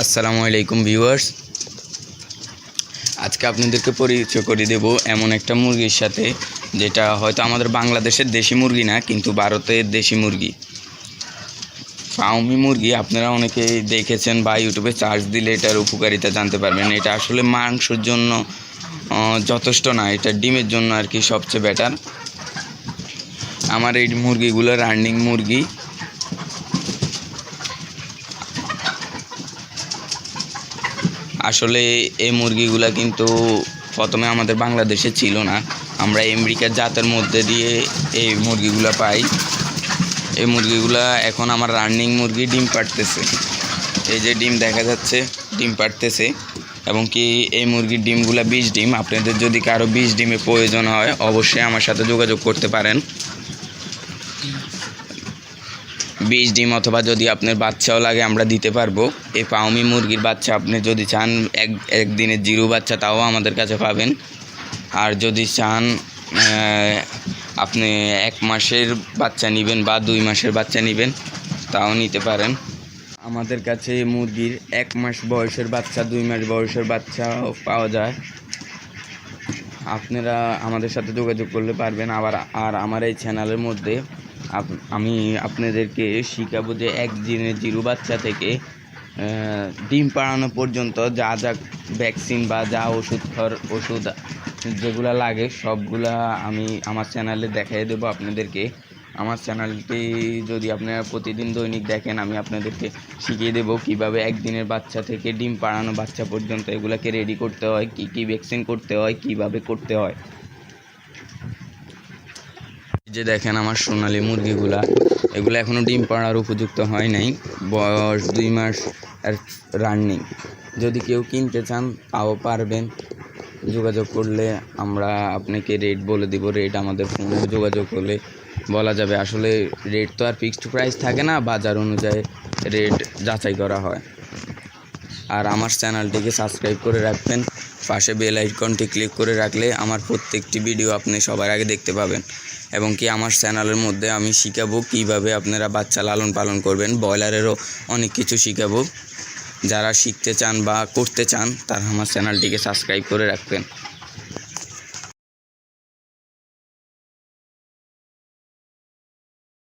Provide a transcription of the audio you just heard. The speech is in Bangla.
আসসালামু আলাইকুম ভিউয়ার্স। আজকে আপনাদেরকে পরিচয় করে দেব এমন একটা মুরগির সাথে, যেটা হয়তো আমাদের বাংলাদেশের দেশি মুরগি না, কিন্তু ভারতের দেশি মুরগি। ফাউমি মুরগি, আপনারা অনেকে দেখেছেন বা ইউটিউবে চার্জ দিলে এটার উপকারিতা জানতে পারবেন। এটা আসলে মাংসের জন্য যথেষ্ট না, এটা ডিমের জন্য আর কি সবচেয়ে বেটার আমার এই মুরগিগুলো রানিং মুরগি। আসলে এই মুরগিগুলা কিন্তু প্রথমে আমাদের বাংলাদেশে ছিল না। আমরা আমেরিকার জাতের মধ্যে দিয়ে এই মুরগিগুলা পাই। এই মুরগিগুলা এখন আমার রানিং মুরগি ডিম পাড়তেছে। এই যে ডিম দেখা যাচ্ছে, ডিম পাড়তেছে। এবং কি এই মুরগির ডিমগুলা বিষ ডিম। আপনাদের যদি কারও বিষ ডিমে প্রয়োজন হয়, অবশ্যই আমার সাথে যোগাযোগ করতে পারেন। বিষ ডিম অথবা যদি আপনার বাচ্চাও লাগে, আমরা দিতে পারব। এই পাউমি মুরগির বাচ্চা আপনি যদি চান, এক একদিনের জিরো বাচ্চা তাও আমাদের কাছে পাবেন। আর যদি চান আপনি এক মাসের বাচ্চা নেবেন বা দুই মাসের বাচ্চা নেবেন, তাও নিতে পারেন। আমাদের কাছে মুরগির এক মাস বয়সের বাচ্চা, দুই মাস বয়সের বাচ্চাও পাওয়া যায়। আপনারা আমাদের সাথে যোগাযোগ করলে পারবেন। আবার, আর আমার এই চ্যানেলের মধ্যে আমি আপনাদেরকে শিখাবো যে একদিনের জিরো বাচ্চা থেকে ডিম পাড়ানো পর্যন্ত যা যা ভ্যাকসিন বা যা ওষুধ খর, ওষুধ যেগুলো লাগে সবগুলা আমি আমার চ্যানেলে দেখাই দেবো আপনাদেরকে। আমার চ্যানেলটি যদি আপনারা প্রতিদিন দৈনিক দেখেন, আমি আপনাদেরকে শিখিয়ে দেবো কীভাবে একদিনের বাচ্চা থেকে ডিম পাড়ানো বাচ্চা পর্যন্ত এগুলাকে রেডি করতে হয়, কী কী ভ্যাকসিন করতে হয়, কীভাবে করতে হয়। যে দেখেন আমার সোনালি মুরগিগুলা, এগুলো এখনও ডিম পাড়ার উপযুক্ত হয় নাই, বয়স দুই মাস আর রানিং যদি কেউ কিনতে চান, তাও পারবেন। যোগাযোগ করলে আমরা আপনাকে রেট বলে দিব রেট আমাদের ফোনে যোগাযোগ করলে বলা যাবে। আসলে রেট তো আর ফিক্সড প্রাইস থাকে না, বাজার অনুযায়ী রেট যাচাই করা হয়। আর আমার চ্যানেলটিকে সাবস্ক্রাইব করে রাখবেন। পাশে বেল আইকনটি ক্লিক করে রাখলে আমার প্রত্যেকটি ভিডিও আপনি সবার আগে দেখতে পাবেন। এবং কি আমার চ্যানেলের মধ্যে আমি শিখাবো কীভাবে আপনারা বাচ্চা লালন পালন করবেন। ব্রয়লারেরও অনেক কিছু শিখাবো। যারা শিখতে চান বা করতে চান, তারা আমার চ্যানেলটিকে সাবস্ক্রাইব করে রাখবেন।